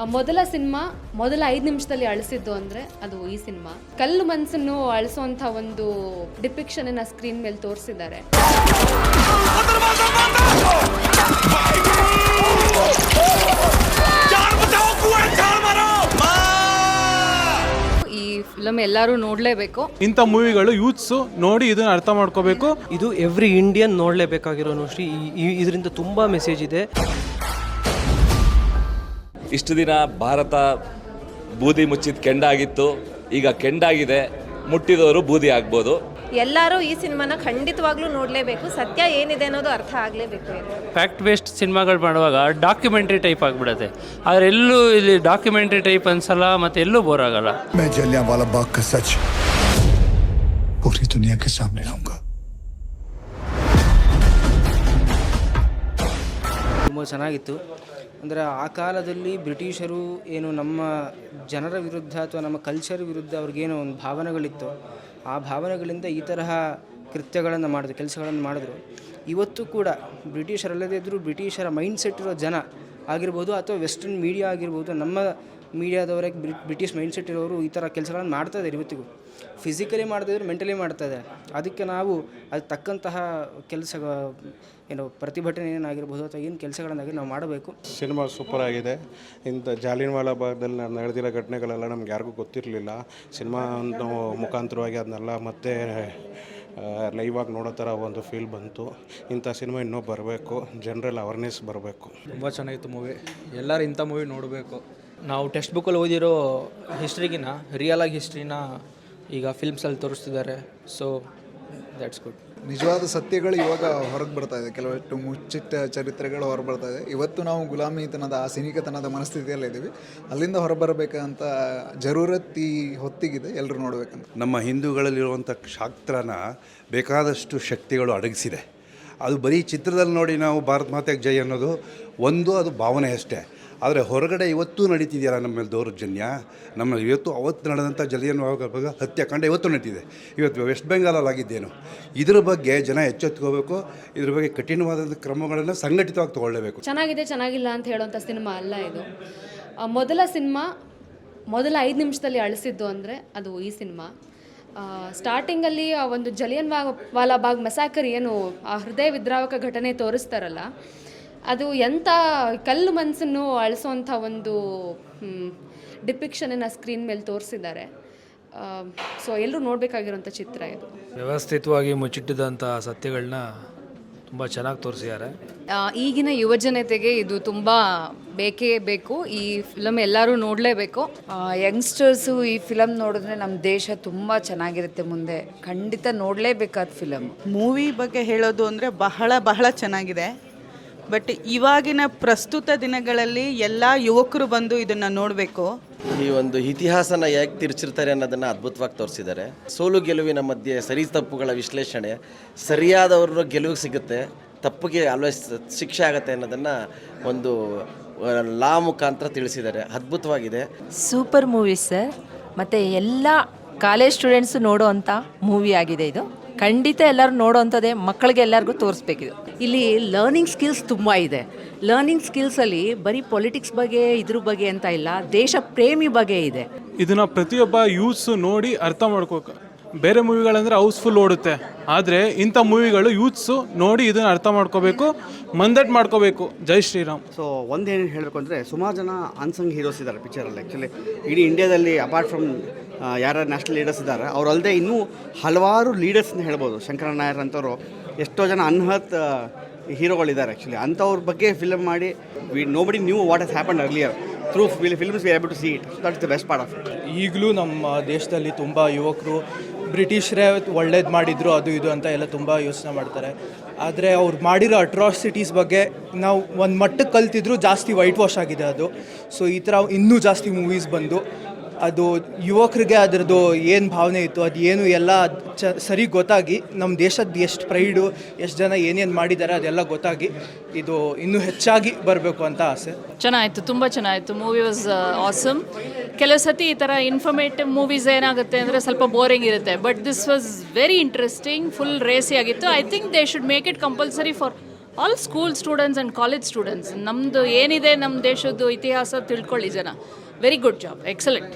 ಮೊದಲ ಸಿನಿಮಾ ಮೊದಲ ಐದು ನಿಮಿಷದಲ್ಲಿ ಅಳಿಸಿದ್ದು ಅಂದರೆ ಅದು ಈ ಸಿನಿಮಾ. ಕಲ್ಲು ಮನಸ್ಸನ್ನು ಅಳಿಸುವಂಥ ಒಂದು ಡಿಪಿಕ್ಷನ್ ಸ್ಕ್ರೀನ್ ಮೇಲೆ ತೋರಿಸಿದ್ದಾರೆ. ಈ ಫಿಲಮ್ ಎಲ್ಲರೂ ನೋಡಲೇಬೇಕು. ಇಂಥ ಮೂವಿಗಳು ಯೂತ್ಸ್ ನೋಡಿ ಇದನ್ನ ಅರ್ಥ ಮಾಡ್ಕೋಬೇಕು. ಇದು ಎವ್ರಿ ಇಂಡಿಯನ್ ನೋಡಲೇಬೇಕಾಗಿರೋ ಶ್ರೀ. ಇದರಿಂದ ತುಂಬಾ ಮೆಸೇಜ್ ಇದೆ. ಇಷ್ಟು ದಿನ ಭಾರತ ಬೂದಿ ಮುಚ್ಚಿದ ಕೆಂಡಾಗಿತ್ತು ಈಗ ಕೆಂಡಾಗಿದೆ ಮುಟ್ಟಿದವರು ಬೂದಿ ಆಗ್ಬೋದು ಎಲ್ಲರೂ ಈ ಸಿನಿಮಾನ ಖಂಡಿತವಾಗ್ಲೂ ನೋಡಲೇಬೇಕು ಸತ್ಯ ಏನಿದೆ ಅನ್ನೋದು ಅರ್ಥ ಆಗಲೇಬೇಕು ಫ್ಯಾಕ್ಟ್ ಬೇಸ್ಡ್ ಸಿನಿಮಾಗಳು ಮಾಡುವಾಗ ಡಾಕ್ಯುಮೆಂಟ್ರಿ ಟೈಪ್ ಆಗಿಬಿಡುತ್ತೆ ಆದರೆ ಎಲ್ಲೂ ಇಲ್ಲಿ ಡಾಕ್ಯುಮೆಂಟ್ರಿ ಟೈಪ್ ಅನ್ಸಲ್ಲ ಮತ್ತು ಎಲ್ಲೂ ಬೋರ್ ಆಗಲ್ಲ मैं जलियांवाला बाग का सच पूरी दुनिया के सामने लाऊंगा ತುಂಬ ಚೆನ್ನಾಗಿತ್ತು ಅಂದರೆ ಆ ಕಾಲದಲ್ಲಿ ಬ್ರಿಟಿಷರು ಏನು ನಮ್ಮ ಜನರ ವಿರುದ್ಧ ಅಥವಾ ನಮ್ಮ ಕಲ್ಚರ್ ವಿರುದ್ಧ ಅವ್ರಿಗೇನೋ ಒಂದು ಭಾವನೆಗಳಿತ್ತು. ಆ ಭಾವನೆಗಳಿಂದ ಈ ತರಹ ಕೃತ್ಯಗಳನ್ನು ಮಾಡಿದ್ರು, ಕೆಲಸಗಳನ್ನು ಮಾಡಿದ್ರು. ಇವತ್ತು ಕೂಡ ಬ್ರಿಟಿಷರಲ್ಲದೇ ಇದ್ದರೂ ಬ್ರಿಟಿಷರ ಮೈಂಡ್ ಸೆಟ್ ಇರೋ ಜನ ಆಗಿರ್ಬೋದು ಅಥವಾ ವೆಸ್ಟರ್ನ್ ಮೀಡಿಯಾ ಆಗಿರ್ಬೋದು, ನಮ್ಮ ಮೀಡಿಯಾದವರೇ ಬ್ರಿಟಿಷ್ ಮೈಂಡ್ ಸೆಟ್ ಇರೋರು ಈ ಥರ ಕೆಲಸಗಳನ್ನು ಮಾಡ್ತಾ ಇದ್ದಾರೆ ಇವತ್ತಿಗೂ. ಫಿಸಿಕಲಿ ಮಾಡ್ತಿದ್ರು ಮೆಂಟಲಿ ಮಾಡ್ತಾ ಅದಕ್ಕೆ ನಾವು ಅದಕ್ಕೆ ತಕ್ಕಂತಹ ಕೆಲಸ, ಏನು ಪ್ರತಿಭಟನೆ ಏನಾಗಿರ್ಬೋದು ಅಥವಾ ಏನು ಕೆಲಸಗಳನ್ನಾಗಿ ನಾವು ಮಾಡಬೇಕು. ಸಿನಿಮಾ ಸೂಪರ್ ಆಗಿದೆ. ಇಂಥ ಜಾಲಿನ್ವಾಲ ಭಾಗದಲ್ಲಿ ನಡೆದಿರೋ ಘಟನೆಗಳೆಲ್ಲ ನಮ್ಗೆ ಯಾರಿಗೂ ಗೊತ್ತಿರಲಿಲ್ಲ. ಸಿನಿಮಾ ಮುಖಾಂತರವಾಗಿ ಅದನ್ನೆಲ್ಲ ಮತ್ತೆ ಲೈವ್ ಆಗಿ ನೋಡೋ ಥರ ಒಂದು ಫೀಲ್ ಬಂತು. ಇಂಥ ಸಿನಿಮಾ ಇನ್ನೂ ಬರಬೇಕು. ಜನರಲ್ ಅವೇರ್ನೆಸ್ ಬರಬೇಕು. ತುಂಬ ಚೆನ್ನಾಗಿತ್ತು ಮೂವಿ ಎಲ್ಲರೂ ಇಂಥ ಮೂವಿ ನೋಡಬೇಕು. ನಾವು ಟೆಕ್ಸ್ಟ್ ಬುಕ್ಕಲ್ಲಿ ಓದಿರೋ ಹಿಸ್ಟ್ರಿಗಿನ ರಿಯಲ್ ಆಗಿ ಹಿಸ್ಟ್ರಿನ ಈಗ ಫಿಲ್ಮ್ಸಲ್ಲಿ ತೋರಿಸ್ತಿದ್ದಾರೆ. ಸೊ ದ್ಯಾಟ್ಸ್ ಗುಡ್ ನಿಜವಾದ ಸತ್ಯಗಳು ಇವಾಗ ಹೊರಗೆ ಬರ್ತಾ ಇದೆ. ಕೆಲವಷ್ಟು ಮುಚ್ಚಿಟ್ಟ ಚರಿತ್ರೆಗಳು ಹೊರ ಬರ್ತಾ ಇದೆ. ಇವತ್ತು ನಾವು ಗುಲಾಮಿತನದ ಆ ಸಿನಿಕತನದ ಮನಸ್ಥಿತಿಯಲ್ಲಿ ಇದ್ದೀವಿ. ಅಲ್ಲಿಂದ ಹೊರಬರಬೇಕಂತ ಜರೂರತ್ ಈ ಹೊತ್ತಿಗಿದೆ. ಎಲ್ಲರೂ ನೋಡಬೇಕಂತ. ನಮ್ಮ ಹಿಂದೂಗಳಲ್ಲಿರುವಂಥ ಶಾಸ್ತ್ರನ ಬೇಕಾದಷ್ಟು ಶಕ್ತಿಗಳು ಅಡಗಿಸಿದೆ. ಅದು ಬರೀ ಚಿತ್ರದಲ್ಲಿ ನೋಡಿ ನಾವು ಭಾರತ ಮಾತೆಗೆ ಜೈ ಅನ್ನೋದು ಒಂದು ಅದು ಭಾವನೆ ಅಷ್ಟೇ. ಆದರೆ ಹೊರಗಡೆ ಇವತ್ತೂ ನಡೀತಿದೆಯಲ್ಲ ನಮ್ಮ ಮೇಲೆ ದೌರ್ಜನ್ಯ? ನಮ್ಮ ಇವತ್ತು ಅವತ್ತು ನಡೆದಂಥ ಜಲಿಯನ್ ಹತ್ಯೆ ಹತ್ಯಾಕಾಂಡ ಇವತ್ತು ನಡೀತಿದೆ. ಇವತ್ತು ವೆಸ್ಟ್ ಬೆಂಗಾಲಲ್ಲಿ ಆಗಿದ್ದೇನು. ಇದ್ರ ಬಗ್ಗೆ ಜನ ಎಚ್ಚೆತ್ಕೋಬೇಕು ಇದ್ರ ಬಗ್ಗೆ ಕಠಿಣವಾದ ಕ್ರಮಗಳನ್ನು ಸಂಘಟಿತವಾಗಿ ತಗೊಳ್ಳಬೇಕು. ಚೆನ್ನಾಗಿದೆ, ಚೆನ್ನಾಗಿಲ್ಲ ಅಂತ ಹೇಳುವಂಥ ಸಿನಿಮಾ ಅಲ್ಲ ಇದು. ಮೊದಲ ಸಿನಿಮಾ ಮೊದಲ ಐದು ನಿಮಿಷದಲ್ಲಿ ಅಳಿಸಿದ್ದು ಅಂದರೆ ಅದು ಈ ಸಿನಿಮಾ. ಸ್ಟಾರ್ಟಿಂಗಲ್ಲಿ ಆ ಒಂದು ಜಲಿಯನ್ ವಾಲಾ ಬಾಗ್ ಮೆಸಾಕರ್ ಏನು ಆ ಹೃದಯ ವಿದ್ರಾವಕ ಘಟನೆ ತೋರಿಸ್ತಾರಲ್ಲ ಅದು ಎಂಥ ಕಲ್ಲು ಮನಸ್ಸನ್ನು ಅಳಿಸೋವಂಥ ಒಂದು ಡಿಪಿಕ್ಷನನ್ನು ಸ್ಕ್ರೀನ್ ಮೇಲೆ ತೋರಿಸಿದ್ದಾರೆ. ಸೊ ಎಲ್ಲರೂ ನೋಡಬೇಕಾಗಿರೋಂಥ ಚಿತ್ರ ಇದು. ವ್ಯವಸ್ಥಿತವಾಗಿ ಮುಚ್ಚಿಟ್ಟಿದಂಥ ಸತ್ಯಗಳನ್ನ ತುಂಬ ಚೆನ್ನಾಗಿ ತೋರಿಸಿದ್ದಾರೆ. ಈಗಿನ ಯುವಜನತೆಗೆ ಇದು ತುಂಬ ಬೇಕೇ ಬೇಕು. ಈ ಫಿಲಮ್ ಎಲ್ಲರೂ ನೋಡಲೇಬೇಕು. ಯಂಗ್ಸ್ಟರ್ಸು ಈ ಫಿಲಮ್ ನೋಡಿದ್ರೆ ನಮ್ಮ ದೇಶ ತುಂಬ ಚೆನ್ನಾಗಿರುತ್ತೆ ಮುಂದೆ. ಖಂಡಿತ ನೋಡಲೇಬೇಕಾದ ಫಿಲಮ್ ಮೂವಿ ಬಗ್ಗೆ ಹೇಳೋದು ಅಂದರೆ ಬಹಳ ಬಹಳ ಚೆನ್ನಾಗಿದೆ. ಬಟ್ ಇವಾಗಿನ ಪ್ರಸ್ತುತ ದಿನಗಳಲ್ಲಿ ಎಲ್ಲ ಯುವಕರು ಬಂದು ಇದನ್ನು ನೋಡಬೇಕು. ಈ ಒಂದು ಇತಿಹಾಸನ ಹೇಗೆ ತಿರ್ಚಿರ್ತಾರೆ ಅನ್ನೋದನ್ನು ಅದ್ಭುತವಾಗಿ ತೋರಿಸಿದ್ದಾರೆ. ಸೋಲು ಗೆಲುವಿನ ಮಧ್ಯೆ ಸರಿ ತಪ್ಪುಗಳ ವಿಶ್ಲೇಷಣೆ ಸರಿಯಾದವ್ರ ಗೆಲುವು ಸಿಗುತ್ತೆ ತಪ್ಪಿಗೆ ಆಲ್ವೇಸ್ ಶಿಕ್ಷೆ ಆಗುತ್ತೆ ಅನ್ನೋದನ್ನು ಒಂದು ಲಾ ಮುಖಾಂತರ ತಿಳಿಸಿದ್ದಾರೆ. ಅದ್ಭುತವಾಗಿದೆ. ಸೂಪರ್ ಮೂವಿ ಸರ್ ಮತ್ತು ಎಲ್ಲ ಕಾಲೇಜ್ ಸ್ಟೂಡೆಂಟ್ಸು ನೋಡುವಂತ ಅಂಥ ಮೂವಿ ಆಗಿದೆ ಇದು. ಖಂಡಿತ ಎಲ್ಲರೂ ನೋಡೋ ಅಂಥದ್ದೇ ಮಕ್ಕಳಿಗೆ ಎಲ್ಲರಿಗೂ ತೋರಿಸ್ಬೇಕಿದು ಇಲ್ಲಿ ಲರ್ನಿಂಗ್ ಸ್ಕಿಲ್ಸ್ ತುಂಬ ಇದೆ. ಲರ್ನಿಂಗ್ ಸ್ಕಿಲ್ಸಲ್ಲಿ ಬರೀ ಪೊಲಿಟಿಕ್ಸ್ ಬಗ್ಗೆ ಇದ್ರ ಬಗ್ಗೆ ಅಂತ ಇಲ್ಲ ದೇಶ ಪ್ರೇಮಿ ಬಗ್ಗೆ ಇದೆ. ಇದನ್ನ ಪ್ರತಿಯೊಬ್ಬ ಯೂತ್ಸು ನೋಡಿ ಅರ್ಥ ಮಾಡ್ಕೋಕ ಬೇರೆ ಮೂವಿಗಳಂದ್ರೆ ಹೌಸ್ಫುಲ್ ಓಡುತ್ತೆ. ಆದರೆ ಇಂಥ ಮೂವಿಗಳು ಯೂತ್ಸು ನೋಡಿ ಇದನ್ನ ಅರ್ಥ ಮಾಡ್ಕೋಬೇಕು ಮಂದಟ್ ಮಾಡ್ಕೋಬೇಕು. ಜೈ ಶ್ರೀರಾಮ್. ಸೊ ಒಂದೇನು ಹೇಳಬೇಕು ಅಂದರೆ ಸುಮಾರು ಜನ ಅನ್ಸಂಗ್ ಹೀರೋಸ್ ಇದ್ದಾರೆ ಪಿಕ್ಚರಲ್ಲಿ ಆ್ಯಕ್ಚುಲಿ ಇಡೀ ಇಂಡಿಯಾದಲ್ಲಿ ಅಪಾರ್ಟ್ ಫ್ರಮ್ ಯಾರು ನ್ಯಾಷನಲ್ ಲೀಡರ್ಸ್ ಇದ್ದಾರೆ ಅವರಲ್ಲದೆ ಇನ್ನೂ ಹಲವಾರು ಲೀಡರ್ಸ್ನ ಹೇಳ್ಬೋದು. ಶಂಕರ ನಾಯರ್ ಅಂಥವ್ರು ಎಷ್ಟೋ ಜನ ಅನ್ಹತ್ ಹೀರೋಗಳಿದ್ದಾರೆ ಆ್ಯಕ್ಚುಲಿ ಅಂಥವ್ರ ಬಗ್ಗೆ ಫಿಲಮ್ ಮಾಡಿ we nobody knew what has happen earlier through film films we to see it that is the best part of it ಈಗಲೂ ನಮ್ಮ ದೇಶದಲ್ಲಿ ತುಂಬ ಯುವಕರು ಬ್ರಿಟಿಷರೇ ಒಳ್ಳೇದು ಮಾಡಿದ್ರು, ಅದು ಇದು ಅಂತ ಎಲ್ಲ ತುಂಬ ಯೋಚನೆ ಮಾಡ್ತಾರೆ. ಆದರೆ ಅವ್ರು ಮಾಡಿರೋ ಅಟ್ರಾಸಿಟೀಸ್ ಬಗ್ಗೆ ನಾವು ಒಂದು ಮಟ್ಟಕ್ಕೆ ಕಲ್ತಿದ್ರು ಜಾಸ್ತಿ ವೈಟ್ ವಾಶ್ ಆಗಿದೆ ಅದು. ಸೊ ಈ ಥರ ಇನ್ನೂ ಜಾಸ್ತಿ ಮೂವೀಸ್ ಬಂದು ಅದು ಯುವಕರಿಗೆ ಅದರದ್ದು ಏನು ಭಾವನೆ ಇತ್ತು? ಅದು ಏನು ಎಲ್ಲ ಚ ಸರಿ ಗೊತ್ತಾಗಿ ನಮ್ಮ ದೇಶದ ಎಷ್ಟು ಪ್ರೈಡು ಎಷ್ಟು ಜನ ಏನೇನು ಮಾಡಿದ್ದಾರೆ ಅದೆಲ್ಲ ಗೊತ್ತಾಗಿ, ಇದು ಇನ್ನೂ ಹೆಚ್ಚಾಗಿ ಬರಬೇಕು ಅಂತ ಆಸೆ. ಚೆನ್ನಾಯಿತು, ತುಂಬ ಚೆನ್ನಾಯಿತು. ಮೂವಿ ವಾಸ್ ಆಸಮ್ ಕೆಲವು ಸತಿ ಈ ಥರ ಇನ್ಫಾರ್ಮೇಟಿವ್ ಮೂವೀಸ್ ಏನಾಗುತ್ತೆ ಅಂದರೆ ಸ್ವಲ್ಪ ಬೋರಿಂಗ್ ಇರುತ್ತೆ. But this was very interesting full racy ಆಗಿತ್ತು. I think they should make it compulsory for all school students and college students ನಮ್ಮದು ಏನಿದೆ ನಮ್ಮ ದೇಶದ್ದು ಇತಿಹಾಸ ತಿಳ್ಕೊಳ್ಳಿ ಜನ. Very good job excellent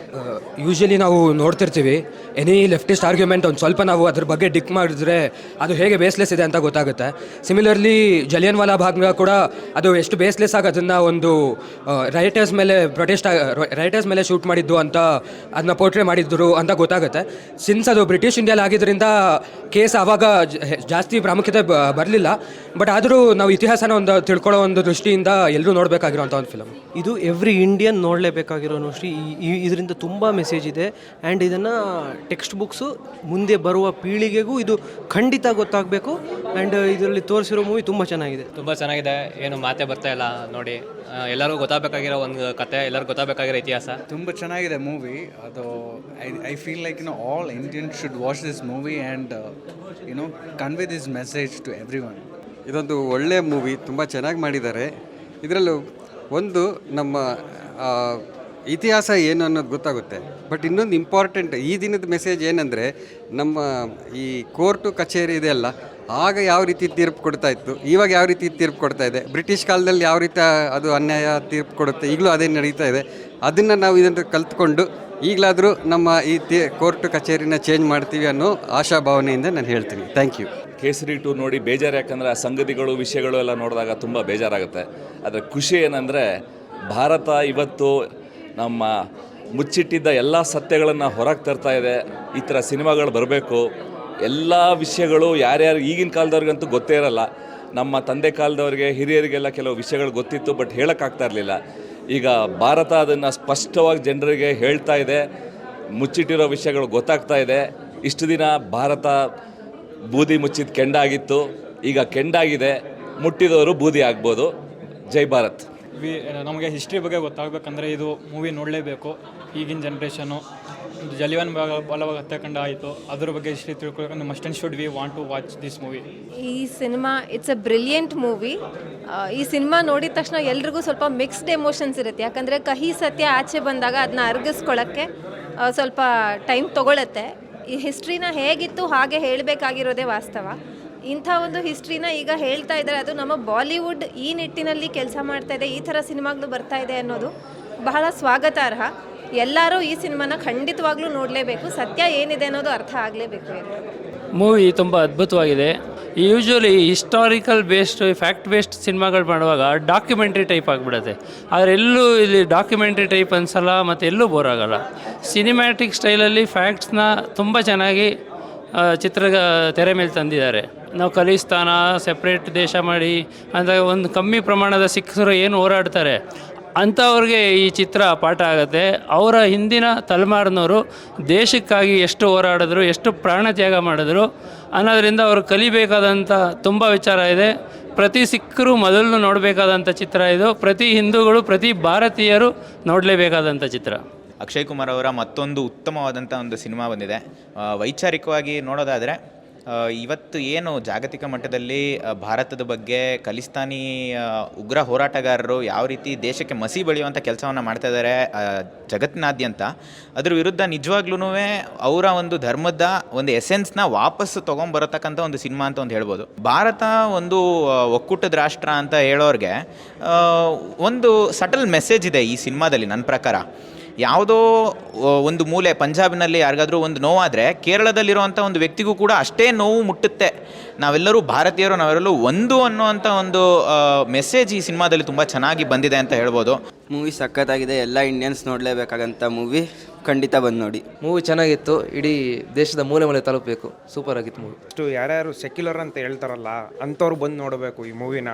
usually ನಾವು ನೋಡ್ತಿರ್ತೀವಿ ಎನಿ ಲೆಫ್ಟಿಸ್ಟ್ ಆರ್ಗ್ಯುಮೆಂಟ್ ಒಂದು ಸ್ವಲ್ಪ ನಾವು ಅದ್ರ ಬಗ್ಗೆ ಡಿಕ್ ಮಾಡಿದ್ರೆ ಅದು ಹೇಗೆ ಬೇಸ್ಲೆಸ್ ಇದೆ ಅಂತ ಗೊತ್ತಾಗುತ್ತೆ. ಸಿಮಿಲರ್ಲಿ ಜಲಿಯನ್ ವಾಲಾ ಭಾಗ ಕೂಡ ಅದು ಎಷ್ಟು ಬೇಸ್ಲೆಸ್ ಆಗಿ ಅದನ್ನು ಒಂದು ರೈಟರ್ಸ್ ಮೇಲೆ ಪ್ರೊಟೆಸ್ಟ್ ರೈಟರ್ಸ್ ಮೇಲೆ ಶೂಟ್ ಮಾಡಿದ್ದು ಅಂತ ಅದನ್ನ ಪೋರ್ಟ್ರೇ ಮಾಡಿದ್ರು ಅಂತ ಗೊತ್ತಾಗುತ್ತೆ. ಸಿನ್ಸ್ ಅದು ಬ್ರಿಟಿಷ್ ಇಂಡಿಯಾಲ್ ಆಗಿದ್ದರಿಂದ ಕೇಸ್ ಆವಾಗ ಜಾಸ್ತಿ ಪ್ರಾಮುಖ್ಯತೆ ಬರಲಿಲ್ಲ. ಬಟ್ ಆದರೂ ನಾವು ಇತಿಹಾಸನ ಒಂದು ತಿಳ್ಕೊಳ್ಳೋ ಒಂದು ದೃಷ್ಟಿಯಿಂದ ಎಲ್ಲರೂ ನೋಡಬೇಕಾಗಿರೋ ಒಂದು ಫಿಲಮ್ ಇದು ಎವ್ರಿ ಇಂಡಿಯನ್ ನೋಡಲೇಬೇಕಾಗಿರೋ ಶ್ರೀ ಇದರಿಂದ ತುಂಬ ಮೆಸೇಜ್ ಇದೆ. ಆ್ಯಂಡ್ ಇದನ್ನು ಟೆಕ್ಸ್ಟ್ ಬುಕ್ಸು ಮುಂದೆ ಬರುವ ಪೀಳಿಗೆಗೂ ಇದು ಖಂಡಿತ ಗೊತ್ತಾಗಬೇಕು. ಆ್ಯಂಡ್ ಇದರಲ್ಲಿ ತೋರಿಸಿರೋ ಮೂವಿ ತುಂಬ ಚೆನ್ನಾಗಿದೆ. ತುಂಬ ಚೆನ್ನಾಗಿದೆ. ಏನು ಮಾತೆ ಬರ್ತಾ ಇಲ್ಲ ನೋಡಿ. ಎಲ್ಲರಿಗೂ ಗೊತ್ತಾಗಬೇಕಾಗಿರೋ ಒಂದು ಕತೆ ಎಲ್ಲರಿಗೂ ಗೊತ್ತಾಗಬೇಕಾಗಿರೋ ಇತಿಹಾಸ. ತುಂಬ ಚೆನ್ನಾಗಿದೆ ಮೂವಿ ಅದು I I feel like you know all Indian should watch this movie and you know convey this message to everyone ಇದೊಂದು ಒಳ್ಳೆಯ ಮೂವಿ ತುಂಬ ಚೆನ್ನಾಗಿ ಮಾಡಿದ್ದಾರೆ. ಇದರಲ್ಲೂ ಒಂದು ನಮ್ಮ ಇತಿಹಾಸ ಏನು ಅನ್ನೋದು ಗೊತ್ತಾಗುತ್ತೆ. ಬಟ್ ಇನ್ನೊಂದು ಇಂಪಾರ್ಟೆಂಟ್ ಈ ದಿನದ ಮೆಸೇಜ್ ಏನಂದರೆ, ನಮ್ಮ ಈ ಕೋರ್ಟು ಕಚೇರಿ ಇದೆಯಲ್ಲ ಆಗ ಯಾವ ರೀತಿ ತೀರ್ಪು ಕೊಡ್ತಾ ಇತ್ತು, ಇವಾಗ ಯಾವ ರೀತಿ ತೀರ್ಪು ಕೊಡ್ತಾ ಇದೆ, ಬ್ರಿಟಿಷ್ ಕಾಲದಲ್ಲಿ ಯಾವ ರೀತಿ ಅದು ಅನ್ಯಾಯ ತೀರ್ಪು ಕೊಡುತ್ತೆ, ಈಗಲೂ ಅದೇ ನಡೀತಾ ಇದೆ, ಅದನ್ನು ನಾವು ಇದನ್ನು ಕಲ್ತ್ಕೊಂಡು, ಈಗಲಾದರೂ ನಮ್ಮ ಈ ತೀ ಕೋರ್ಟ್ ಕಚೇರಿನ ಚೇಂಜ್ ಮಾಡ್ತೀವಿ ಅನ್ನೋ ಆಶಾಭಾವನೆಯಿಂದ ನಾನು ಹೇಳ್ತೀನಿ. ಥ್ಯಾಂಕ್ ಯು ಕೇಸರಿ ಟು ನೋಡಿ ಬೇಜಾರು, ಯಾಕಂದರೆ ಆ ಸಂಗತಿಗಳು, ವಿಷಯಗಳು ಎಲ್ಲ ನೋಡಿದಾಗ ತುಂಬ ಬೇಜಾರಾಗುತ್ತೆ. ಆದರೆ ಖುಷಿ ಏನಂದರೆ, ಭಾರತ ಇವತ್ತು ನಮ್ಮ ಮುಚ್ಚಿಟ್ಟಿದ್ದ ಎಲ್ಲ ಸತ್ಯಗಳನ್ನು ಹೊರಗೆ ತರ್ತಾ ಇದೆ. ಈ ಥರ ಸಿನಿಮಾಗಳು ಬರಬೇಕು. ಎಲ್ಲ ವಿಷಯಗಳು ಯಾರ್ಯಾರು ಈಗಿನ ಕಾಲದವ್ರಿಗಂತೂ ಗೊತ್ತೇ ಇರಲ್ಲ. ನಮ್ಮ ತಂದೆ ಕಾಲದವ್ರಿಗೆ, ಹಿರಿಯರಿಗೆಲ್ಲ ಕೆಲವು ವಿಷಯಗಳು ಗೊತ್ತಿತ್ತು, ಬಟ್ ಹೇಳೋಕ್ಕಾಗ್ತಾ ಇರಲಿಲ್ಲ. ಈಗ ಭಾರತ ಅದನ್ನು ಸ್ಪಷ್ಟವಾಗಿ ಜನರಿಗೆ ಹೇಳ್ತಾ ಇದೆ. ಮುಚ್ಚಿಟ್ಟಿರೋ ವಿಷಯಗಳು ಗೊತ್ತಾಗ್ತಾ ಇದೆ. ಇಷ್ಟು ದಿನ ಭಾರತ ಬೂದಿ ಮುಚ್ಚಿದ ಕೆಂಡಾಗಿತ್ತು. ಈಗ ಕೆಂಡಾಗಿದೆ. ಮುಟ್ಟಿದವರು ಬೂದಿ ಆಗ್ಬೋದು. ಜೈ ಭಾರತ್. ವಿ ನಮಗೆ ಹಿಸ್ಟ್ರಿ ಬಗ್ಗೆ ಗೊತ್ತಾಗಬೇಕಂದ್ರೆ ಇದು ಮೂವಿ ನೋಡಲೇಬೇಕು. ಈಗಿನ ಜನ್ರೇಷನು ಜಲಿಯನ್ ಬಲವಾಗ ಹತ್ಯಾಕಾಂಡ ಆಯಿತು. ಅದ್ರ ಬಗ್ಗೆ history ತಿಳ್ಕೊಳ್ಬೇಕಂದ್ರೆ must and should we want to watch this movie ಈ cinema it's a brilliant movie ಈ ಸಿನಿಮಾ ನೋಡಿದ ತಕ್ಷಣ ಎಲ್ರಿಗೂ ಸ್ವಲ್ಪ ಮಿಕ್ಸ್ಡ್ ಎಮೋಷನ್ಸ್ ಇರುತ್ತೆ. ಯಾಕಂದರೆ ಕಹಿ ಸತ್ಯ ಆಚೆ ಬಂದಾಗ ಅದನ್ನ ಅರಗಿಸ್ಕೊಳ್ಳೋಕ್ಕೆ ಸ್ವಲ್ಪ ಟೈಮ್ ತೊಗೊಳತ್ತೆ. ಈ ಹಿಸ್ಟ್ರಿನ ಹೇಗಿತ್ತು, ಹಾಗೆ ಹೇಳಬೇಕಾಗಿರೋದೇ ವಾಸ್ತವ. ಇಂಥ ಒಂದು ಹಿಸ್ಟ್ರಿನ ಈಗ ಹೇಳ್ತಾ ಇದ್ದಾರೆ. ಅದು ನಮ್ಮ ಬಾಲಿವುಡ್ ಈ ನಿಟ್ಟಿನಲ್ಲಿ ಕೆಲಸ ಮಾಡ್ತಾ ಇದೆ, ಈ ಥರ ಸಿನಿಮಾಗಳು ಬರ್ತಾ ಇದೆ ಅನ್ನೋದು ಬಹಳ ಸ್ವಾಗತಾರ್ಹ. ಎಲ್ಲರೂ ಈ ಸಿನಿಮಾನ ಖಂಡಿತವಾಗ್ಲೂ ನೋಡಲೇಬೇಕು. ಸತ್ಯ ಏನಿದೆ ಅನ್ನೋದು ಅರ್ಥ ಆಗಲೇಬೇಕು ಮೂವಿ ತುಂಬ ಅದ್ಭುತವಾಗಿದೆ. Usually historical based fact based ಸಿನಿಮಾಗಳು ಮಾಡುವಾಗ ಡಾಕ್ಯುಮೆಂಟ್ರಿ ಟೈಪ್ ಆಗಿಬಿಡುತ್ತೆ. ಆದರೆ ಎಲ್ಲೂ ಇಲ್ಲಿ ಡಾಕ್ಯುಮೆಂಟ್ರಿ ಟೈಪ್ ಅನ್ಸಲ್ಲ, ಮತ್ತು ಎಲ್ಲೂ ಬೋರ್ ಆಗಲ್ಲ. ಸಿನಿಮ್ಯಾಟಿಕ್ ಸ್ಟೈಲಲ್ಲಿ ಫ್ಯಾಕ್ಟ್ಸ್ನ ತುಂಬ ಚೆನ್ನಾಗಿ ಚಿತ್ರ ತೆರೆ ಮೇಲೆ ತಂದಿದ್ದಾರೆ. ನಾವು ಖಲಿಸ್ತಾನ ಸೆಪ್ರೇಟ್ ದೇಶ ಮಾಡಿ, ಅಂದರೆ ಒಂದು ಕಮ್ಮಿ ಪ್ರಮಾಣದ ಸಿಖ್ಸರು ಏನು ಹೋರಾಡ್ತಾರೆ, ಅಂಥವ್ರಿಗೆ ಈ ಚಿತ್ರ ಪಾಠ ಆಗುತ್ತೆ. ಅವರ ಹಿಂದಿನ ತಲೆಮಾರಿನವರು ದೇಶಕ್ಕಾಗಿ ಎಷ್ಟು ಹೋರಾಡಿದ್ರು, ಎಷ್ಟು ಪ್ರಾಣ ತ್ಯಾಗ ಮಾಡಿದ್ರು, ಅನ್ನೋದರಿಂದ ಅವರು ಕಲಿಬೇಕಾದಂಥ ತುಂಬ ವಿಚಾರ ಇದೆ. ಪ್ರತಿ ಸಿಖ್ಖರು ಮೊದಲು ನೋಡಬೇಕಾದಂಥ ಚಿತ್ರ ಇದು. ಪ್ರತಿ ಹಿಂದೂಗಳು, ಪ್ರತಿ ಭಾರತೀಯರು ನೋಡಲೇಬೇಕಾದಂಥ ಚಿತ್ರ. ಅಕ್ಷಯ್ ಕುಮಾರ್ ಅವರ ಮತ್ತೊಂದು ಉತ್ತಮವಾದಂಥ ಒಂದು ಸಿನಿಮಾ ಬಂದಿದೆ. ವೈಚಾರಿಕವಾಗಿ ನೋಡೋದಾದರೆ ಇವತ್ತು ಏನು ಜಾಗತಿಕ ಮಟ್ಟದಲ್ಲಿ ಭಾರತದ ಬಗ್ಗೆ ಖಲಿಸ್ತಾನಿ ಉಗ್ರ ಹೋರಾಟಗಾರರು ಯಾವ ರೀತಿ ದೇಶಕ್ಕೆ ಮಸಿ ಬೆಳೆಯುವಂಥ ಕೆಲಸವನ್ನು ಮಾಡ್ತಾ ಇದ್ದಾರೆ ಆ, ಜಗತ್ತಿನಾದ್ಯಂತ ಅದ್ರ ವಿರುದ್ಧ ನಿಜವಾಗ್ಲೂ ಅವರ ಒಂದು ಧರ್ಮದ ಒಂದು ಎಸೆನ್ಸ್ನ ವಾಪಸ್ ತೊಗೊಂಬರತಕ್ಕಂಥ ಒಂದು ಸಿನಿಮಾ ಅಂತ ಒಂದು ಹೇಳ್ಬೋದು. ಭಾರತ ಒಂದು ಒಕ್ಕೂಟದ ರಾಷ್ಟ್ರ ಅಂತ ಹೇಳೋರಿಗೆ ಒಂದು ಸಟಲ್ ಮೆಸೇಜ್ ಇದೆ ಈ ಸಿನಿಮಾದಲ್ಲಿ ನನ್ನ ಪ್ರಕಾರ. ಯಾವುದೋ ಒಂದು ಮೂಲೆ ಪಂಜಾಬಿನಲ್ಲಿ ಯಾರಿಗಾದರೂ ಒಂದು ನೋವಾದರೆ ಕೇರಳದಲ್ಲಿರುವಂಥ ಒಂದು ವ್ಯಕ್ತಿಗೂ ಕೂಡ ಅಷ್ಟೇ ನೋವು ಮುಟ್ಟುತ್ತೆ. ನಾವೆಲ್ಲರೂ ಭಾರತೀಯರು, ನಾವೆಲ್ಲರೂ ಒಂದು ಅನ್ನುವಂಥ ಒಂದು ಮೆಸೇಜ್ ಈ ಸಿನಿಮಾದಲ್ಲಿ ತುಂಬ ಚೆನ್ನಾಗಿ ಬಂದಿದೆ ಅಂತ ಹೇಳ್ಬೋದು. ಮೂವಿ ಸಖತ್ತಾಗಿದೆ, ಎಲ್ಲ ಇಂಡಿಯನ್ಸ್ ನೋಡಲೇಬೇಕಾದಂಥ ಮೂವಿ. ಖಂಡಿತ ಬಂದು ನೋಡಿ. ಮೂವಿ ಚೆನ್ನಾಗಿತ್ತು ಇಡೀ ದೇಶದ ಮೂಲೆ ಮೂಲೆ ತಲುಪಬೇಕು. ಸೂಪರ್ ಆಗಿತ್ತು ಮೂವಿ. ಅಷ್ಟು ಯಾರ್ಯಾರು ಸೆಕ್ಯುಲರ್ ಅಂತ ಹೇಳ್ತಾರಲ್ಲ ಅಂಥವ್ರು ಬಂದು ನೋಡಬೇಕು ಈ ಮೂವಿನ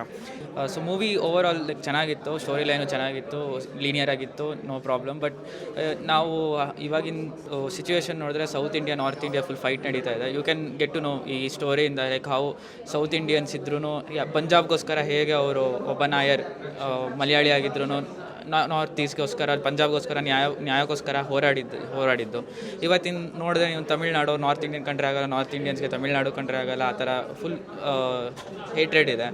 so movie overall like ಚೆನ್ನಾಗಿತ್ತು ಸ್ಟೋರಿ ಲೈನು ಚೆನ್ನಾಗಿತ್ತು ಲೀನಿಯರ್ ಆಗಿತ್ತು ನೋ ಪ್ರಾಬ್ಲಮ್ ಬಟ್ ನಾವು ಇವಾಗಿನ ಸಿಚುವೇಶನ್ ನೋಡಿದ್ರೆ south India north India full fight ನಡೀತಾ ಇದೆ. You can get to know ಈ ಸ್ಟೋರಿಯಿಂದ ಲೈಕ್ ಹೌ ಸೌತ್ ಇಂಡಿಯನ್ಸ್ ಇದ್ರೂ ಪಂಜಾಬ್ಗೋಸ್ಕರ ಹೇಗೆ ಅವರು ಒಬ್ಬ ನಾಯರ್ ಮಲಯಾಳಿ ಆಗಿದ್ರು ನಾರ್ತ್ ಈಸ್ಟ್ಗೋಸ್ಕರ, ಪಂಜಾಬ್ಗೋಸ್ಕರ, ನ್ಯಾಯ, ನ್ಯಾಯಕ್ಕೋಸ್ಕರ ಹೋರಾಡಿದ್ದು ಹೋರಾಡಿದ್ದು. ಇವತ್ತಿನ ನೋಡಿದ್ರೆ ನೀವು ತಮಿಳ್ನಾಡು, ನಾರ್ತ್ ಇಂಡಿಯನ್ ಕಂಟ್ರಿ ಆಗಲ್ಲ, ನಾರ್ತ್ ಇಂಡಿಯನ್ಸ್ಗೆ ತಮಿಳ್ನಾಡು ಕಂಟ್ರಿ ಆಗಲ್ಲ, ಆ ಥರ ಫುಲ್ ಹೇಟ್ರೆಡ್ ಇದೆ.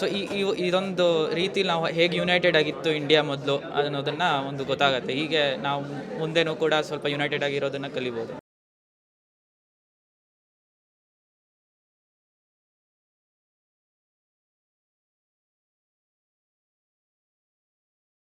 ಸೊ ಈ ಇದೊಂದು ರೀತಿಲಿ ನಾವು ಹೇಗೆ ಯುನೈಟೆಡ್ ಆಗಿತ್ತು ಇಂಡಿಯಾ ಮೊದಲು ಅನ್ನೋದನ್ನು ಒಂದು ಗೊತ್ತಾಗುತ್ತೆ. ಹೀಗೆ ನಾವು ಮುಂದೆನೂ ಕೂಡ ಸ್ವಲ್ಪ ಯುನೈಟೆಡ್ ಆಗಿರೋದನ್ನು ಕಲಿಬೋದು.